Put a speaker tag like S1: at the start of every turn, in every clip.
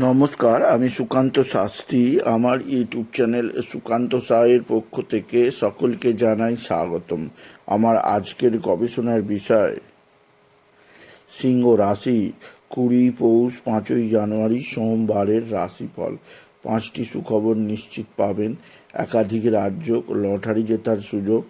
S1: নমস্কার, আমি সুকান্ত শাস্ত্রী। আমার ইউটিউব চ্যানেল সুকান্ত সাহের পক্ষ থেকে সকলকে জানাই স্বাগতম। আমার আজকের গবেষণার বিষয়, সিংহ রাশি, কুড়ি পৌষ পাঁচই জানুয়ারি সোমবারের রাশিফল। পাঁচটি সুখবর নিশ্চিত পাবেন। একাধিক রাজ্য লটারি জেতার সুযোগ।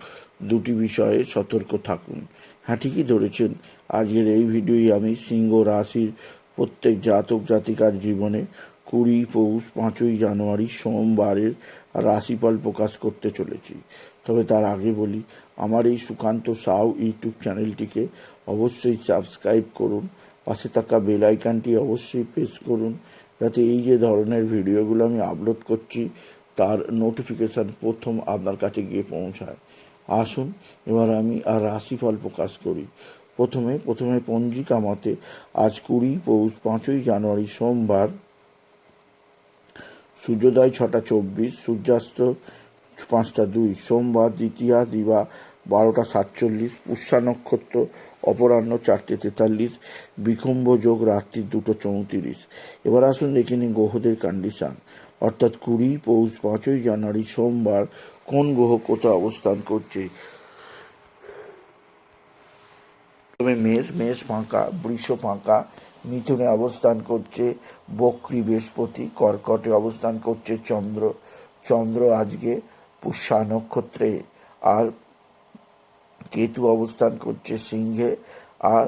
S1: দুটি বিষয়ে সতর্ক থাকুন। হ্যাঁ ঠিকই ধরেছেন। আজকের এই ভিডিওই আমি সিংহ রাশির প্রত্যেক জাতক জাতিকার জীবনে কুড়ি, পৌষ, পাঁচই জানুয়ারি সোমবারের রাশিফল প্রকাশ করতে চলেছি। তবে তার আগে বলি, আমার এই সুকান্ত সাউ ইউটিউব চ্যানেলটিকে অবশ্যই সাবস্ক্রাইব করুন, পাশে থাকা বেল অবশ্যই প্রেস করুন, যাতে এই যে ধরনের ভিডিওগুলো আমি আপলোড করছি, তার নোটিফিকেশান প্রথম আপনার কাছে গিয়ে পৌঁছায়। আসুন, এবার আমি আর রাশিফল প্রকাশ করি। প্রথমে প্রথমে পঞ্জিকা মতে আজ কুড়ি পৌষ পাঁচই জানুয়ারি সোমবার সূর্যোদয় ছটা চব্বিশ, সূর্যাস্ত পাঁচটা দুই, সোমবার দ্বিতীয়া দিবা বারোটা সাতচল্লিশ পুষ্যা নক্ষত্র অপরাহ্ন চারটে তেতাল্লিশ বিকুম্ভ যোগ রাত্রি দুটো চৌত্রিশ। এবার আসুন দেখে নিন গ্রহদের কন্ডিশান অর্থাৎ কুড়ি পৌষ পাঁচই জানুয়ারি সোমবার কোন গ্রহ কোথায় অবস্থান করছে? তবে মেষ মেষ ফাঁকা, বৃষ ফাঁকা, মিথুনে অবস্থান করছে, বক্রি বৃহস্পতি, কর্কটে অবস্থান করছে চন্দ্র চন্দ্র আজকে পুষ্যা নক্ষত্রে, আর কেতু অবস্থান করছে সিংহে, আর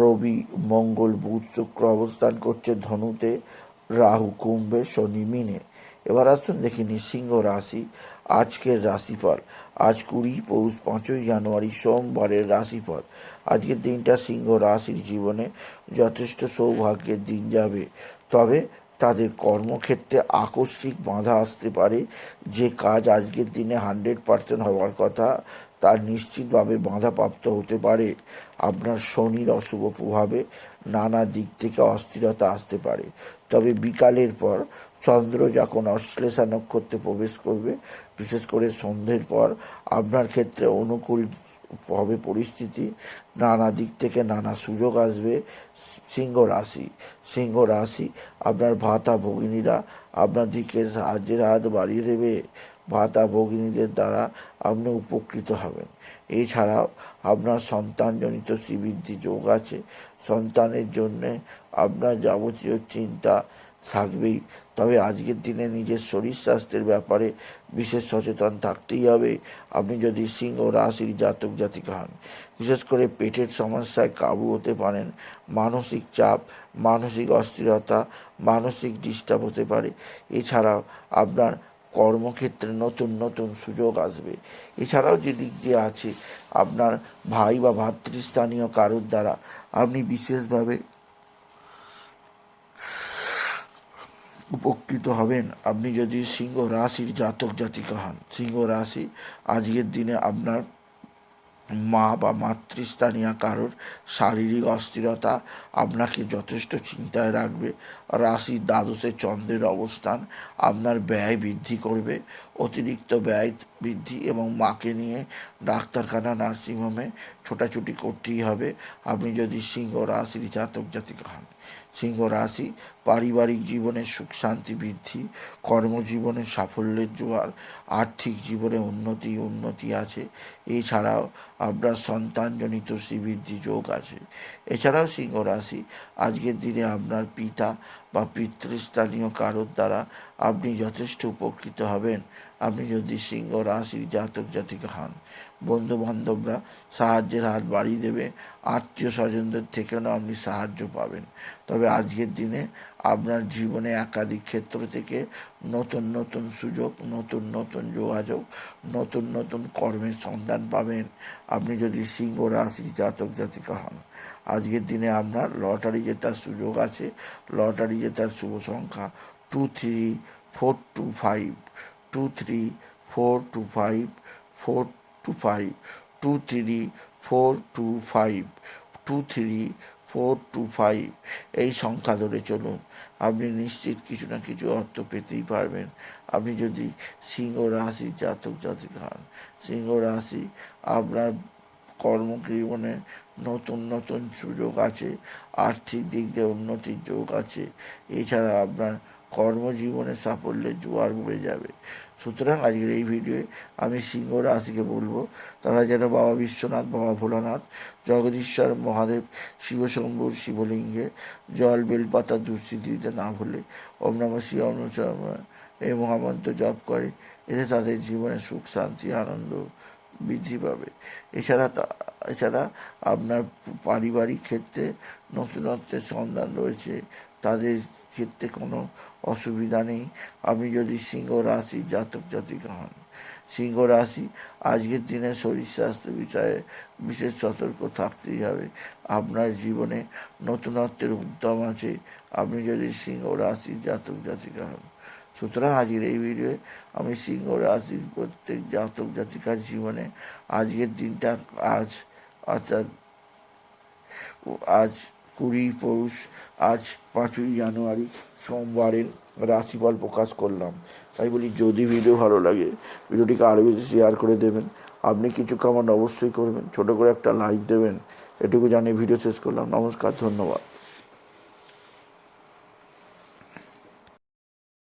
S1: রবি, মঙ্গল, বুধ, শুক্র অবস্থান করছে ধনুতে, রাহু, কুম্ভে, শনি, মিনে। এবার আসুন দেখিনি সিংহ রাশি আজকের রাশিফল। আজ কুড়ি পৌষ পাঁচই জানুয়ারি সোমবারের রাশিফল। আজকের দিনটা সিংহ রাশির জীবনে যথেষ্ট সৌভাগ্যের দিন যাবে। তবে তাদের কর্মক্ষেত্রে আকস্মিক বাধা আসতে পারে। যে কাজ আজকের দিনে হান্ড্রেড পার্সেন্ট হওয়ার কথা তার নিশ্চিতভাবে বাধাপ্রাপ্ত হতে পারে। আপনার শনির অশুভ প্রভাবে নানা দিক থেকে অস্থিরতা আসতে পারে। তবে বিকালের পর চন্দ্র যখন অশ্লেষা নক্ষত্রে প্রবেশ করবে, বিশেষ করে সন্ধ্যের পর, আপনার ক্ষেত্রে অনুকূল হবে পরিস্থিতি। নানা দিক থেকে নানা সুযোগ আসবে। সিংহ রাশি সিংহ রাশি, আপনার ভাতা ভগিনীরা আপনার দিকে সাহায্যের হাত বাড়িয়ে দেবে। ভাতা ভগিনীদের দ্বারা আপনি উপকৃত হবেন। এছাড়াও আপনার সন্তানজনিত শ্রীবৃদ্ধি যোগ আছে। সন্তানের জন্যে আপনার যাবতীয় চিন্তা থাকবেই। তবে আজকের দিনে নিজের শরীর স্বাস্থ্যের ব্যাপারে বিশেষ সচেতন থাকতেই হবে। আপনি যদি সিংহ রাশির জাতক, জাতিকা হন, বিশেষ করে পেটের সমস্যায় কাবু হতে পারেন, মানসিক চাপ, মানসিক অস্থিরতা, মানসিক ডিস্টার্ব হতে পারে। এছাড়াও আপনার কর্মক্ষেত্রে নতুন নতুন সুযোগ আসবে। এছাড়াও যে দিক দিয়ে আছে, আপনার ভাই বা ভাতৃস্থানীয় কারোর দ্বারা আপনি বিশেষভাবে উপকৃত হবেন। আপনি যদি সিংহ রাশির জাতক জাতিকা হন, সিংহ রাশি আজকের দিনে আপনার মা বা মাতৃস্থানীয় কারোর শারীরিক অস্থিরতা আপনাকে যথেষ্ট চিন্তায় রাখবে। রাশির দ্বাদশে চন্দ্রের অবস্থান আপনার ব্যয় বৃদ্ধি করবে। অতিরিক্ত ব্যয় বৃদ্ধি এবং মাকে নিয়ে ডাক্তারখানা, নার্সিংহোমে ছোটাছুটি করতেই হবে। আপনি যদি সিংহ রাশির জাতক জাতিকা হন সিংহ রাশি, পারিবারিক জীবনে সুখ, শান্তি, বৃদ্ধি, কর্মজীবনে সাফল্যের জোয়ার, আর্থিক জীবনে উন্নতি উন্নতি আছে। এছাড়াও আপনার সন্তানজনিত শ্রীবৃদ্ধি যোগ আছে। এছাড়াও সিংহ রাশি, আজকের দিনে আপনার পিতা বা পিতৃস্থানীয় কারোর দ্বারা আপনি যথেষ্ট উপকৃত হবেন। আপনি যদি সিংহ রাশির জাতক, জাতিকা হন বন্ধু বান্ধবরা সাহায্যের হাত বাড়িয়ে দেবে, আত্মীয় স্বজনদের থেকেও আপনি সাহায্য পাবেন। তবে আজকের দিনে আপনার জীবনে একাধিক ক্ষেত্র থেকে নতুন নতুন সুযোগ, নতুন নতুন যোগাযোগ, নতুন নতুন কর্মের সন্ধান পাবেন। আপনি যদি সিংহ রাশির জাতক, জাতিকা হন, আজকের দিনে আপনার লটারি জেতার সুযোগ আছে। লটারি জেতার শুভ সংখ্যা two three four two five two three four two five four two five two three four two five two three four two five এই সংখ্যা ধরে চলুন। আপনি নিশ্চিত কিছু না কিছু অর্থ পেতেই পারবেন। আপনি যদি সিংহ রাশি জাতক জাতিক হন, সিংহ রাশি আপনার কর্মজীবনে নতুন নতুন সুযোগ আছে, আর্থিক দিক দিয়ে উন্নতির যোগ আছে। এছাড়া আপনার কর্মজীবনে সাফল্যের জোয়ার উড়ে যাবে। সুতরাং আজকের এই ভিডিওয়ে আমি সিংহ রাশিকে বলব, তারা যেন বাবা বিশ্বনাথ, বাবা ভোলানাথ, জগদীশ্বর, মহাদেব, শিবশম্ভুর শিবলিঙ্গে জল বেলপাতা দুঃস্থিতি দিতে না ভুলে ওম নম শিব ওম এই মহামন্ত্র জপ করে এতে তাদের জীবনে সুখ, শান্তি, আনন্দ বৃদ্ধি পাবে। এছাড়া তা, এছাড়া আপনার পারিবারিক ক্ষেত্রে নতুনত্বের সন্ধান রয়েছে। তাদের ক্ষেত্রে কোনো অসুবিধা নেই। আপনি যদি সিংহ রাশি জাতক জাতিকা হন, সিংহ রাশি আজকের দিনে শরীর স্বাস্থ্য বিষয়ে বিশেষ সতর্ক থাকতেই হবে। আপনার জীবনে নতুনত্বের উদ্যম আছে। আপনি যদি সিংহ রাশি জাতক জাতিকা হন, সুতরাং আজকের এই ভিডিওয়ে আমি সিংহ রাশির প্রত্যেক জাতক জাতিকার জীবনে আজকের দিনটা আজ, অর্থাৎ আজ কুড়ি পৌষ, আজ পাঁচই জানুয়ারি, সোমবারের রাশিফল প্রকাশ করলাম। তাই বলি, যদি ভিডিও ভালো লাগে ভিডিওটিকে আরও বেশি শেয়ার করে দেবেন। আপনি কিছু কামান অবশ্যই করবেন। ছোটো করে একটা লাইক দেবেন। এটুকু জানিয়ে ভিডিও শেষ করলাম। নমস্কার, ধন্যবাদ।